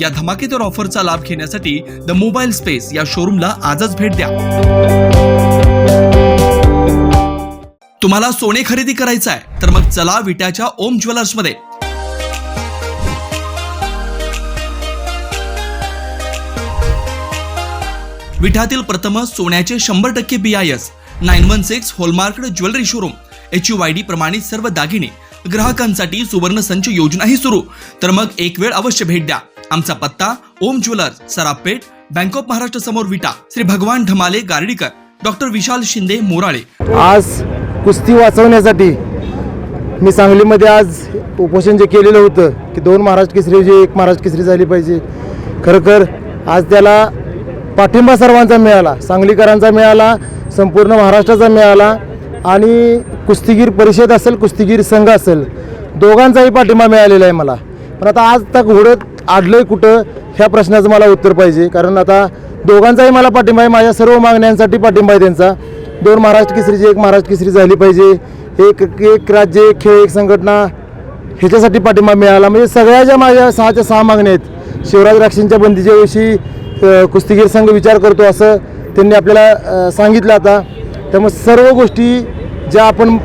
या धमाकेदार ऑफरचा लाभ घेण्यासाठी द मोबाईल स्पेस या शोरूमला आजच भेट द्या. तुम्हाला सोने खरेदी करायचं आहे तर मग चला विट्याच्या ओम ज्वेलर्समध्ये विठातील प्रथम सोन्याचे शंभर टक्के B I S nine one six hallmark jewellery showroom. H U I D प्रमाणित सर्व दागिने. ग्राहकांसाठी सुवर्ण संच योजनाही सुरू. तर मग एक वेळ अवश्य भेट द्या. आमचा पत्ता Om jewellers Sarapeth bank of Maharashtra समोर विटा. श्री भगवान ढमाले गार्डीकर. डॉक्टर विशाल शिंदे मोराळे. आज कुस्ती वाचवण्यासाठी मी सांगलीमध्ये आज उपोषण जे केलेलं होतं की दोन महाराष्ट्र केसरी जे एक महाराष्ट्र केसरी झाली पाहिजे. खरोखर आज त्याला पाठिंबा सर्वांचा मिळाला सांगलीकरांचा मिळाला संपूर्ण महाराष्ट्राचा मिळाला आणि कुस्तीगीर परिषद असेल कुस्तीगीर संघ असेल दोघांचाही पाठिंबा मिळालेला आहे मला. पण आता आज तक आडलं आहे कुठं? ह्या प्रश्नाचं मला उत्तर पाहिजे. कारण आता दोघांचाही मला पाठिंबा आहे. माझ्या सर्व मागण्यांसाठी पाठिंबा आहे त्यांचा. दोन महाराष्ट्र केसरीची एक महाराष्ट्र केसरी झाली पाहिजे. एक एक राज्य एक खेळ एक संघटना ह्याच्यासाठी पाठिंबा मिळाला. म्हणजे सगळ्या ज्या माझ्या सहाच्या सहा मागण्या आहेत शिवराज राक्षींच्या बंदीच्या दिवशी कुस्तीगीर संघ विचार करतो असं त्यांनी आपल्याला सांगितलं आता. त्यामुळे सर्व गोष्टी ज्या आपण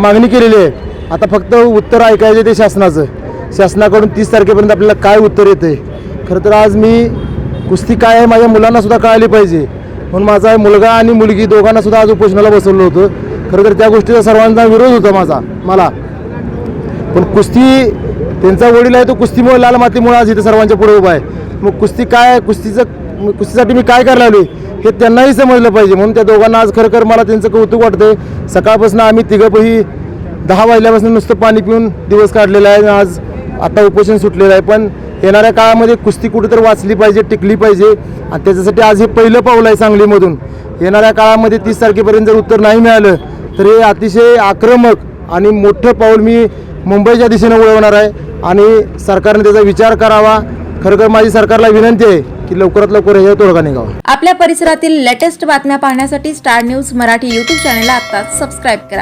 मागणी केलेली आहे आता फक्त उत्तर ऐकायचे ते शासनाचं. शासनाकडून तीस तारखेपर्यंत आपल्याला काय उत्तर येतं खरं तर आज मी कुस्ती काय आहे माझ्या मुलांना सुद्धा कळाली पाहिजे. म्हणून माझा मुलगा आणि मुलगी दोघांना सुद्धा आज उपोषणाला बसवलं होतं. खरं तर त्या गोष्टीचा सर्वांचा विरोध होता माझा मला. पण कुस्ती त्यांचा वडील आहे तो कुस्तीमुळे लाल मातीमुळे आज इथे सर्वांच्या पुढे उभा आहे. मग कुस्ती काय कुस्तीचं कुस्तीसाठी मी काय करायला आलोय हे त्यांनाही समजलं पाहिजे. म्हणून त्या दोघांना आज खरं मला त्यांचं कौतुक वाटतंय. सकाळपासून आम्ही तिघंपही दहा वाजल्यापासून नुसतं पाणी पिऊन दिवस काढलेला आहे. आज आता उपोषण सुटलेलं आहे पण येणाऱ्या काळामध्ये कुस्ती कुठेतरी वाचली पाहिजे टिकली पाहिजे. आणि त्याच्यासाठी आज हे पहिलं पाऊल आहे सांगलीमधून. येणाऱ्या काळामध्ये तीस तारखेपर्यंत जर उत्तर नाही मिळालं तर हे अतिशय आक्रमक आणि मोठं पाऊल मी मुंबईच्या दिशेने वळवणार आहे. आणि सरकारने त्याचा विचार करावा. खरं माझी सरकारला विनंती आहे की लवकरात लवकर हे तोडगा निघावा. आपल्या परिसरातील लेटेस्ट बातम्या पाहण्यासाठी स्टार न्यूज मराठी यूट्यूब चॅनलला आता सबस्क्राईब करा.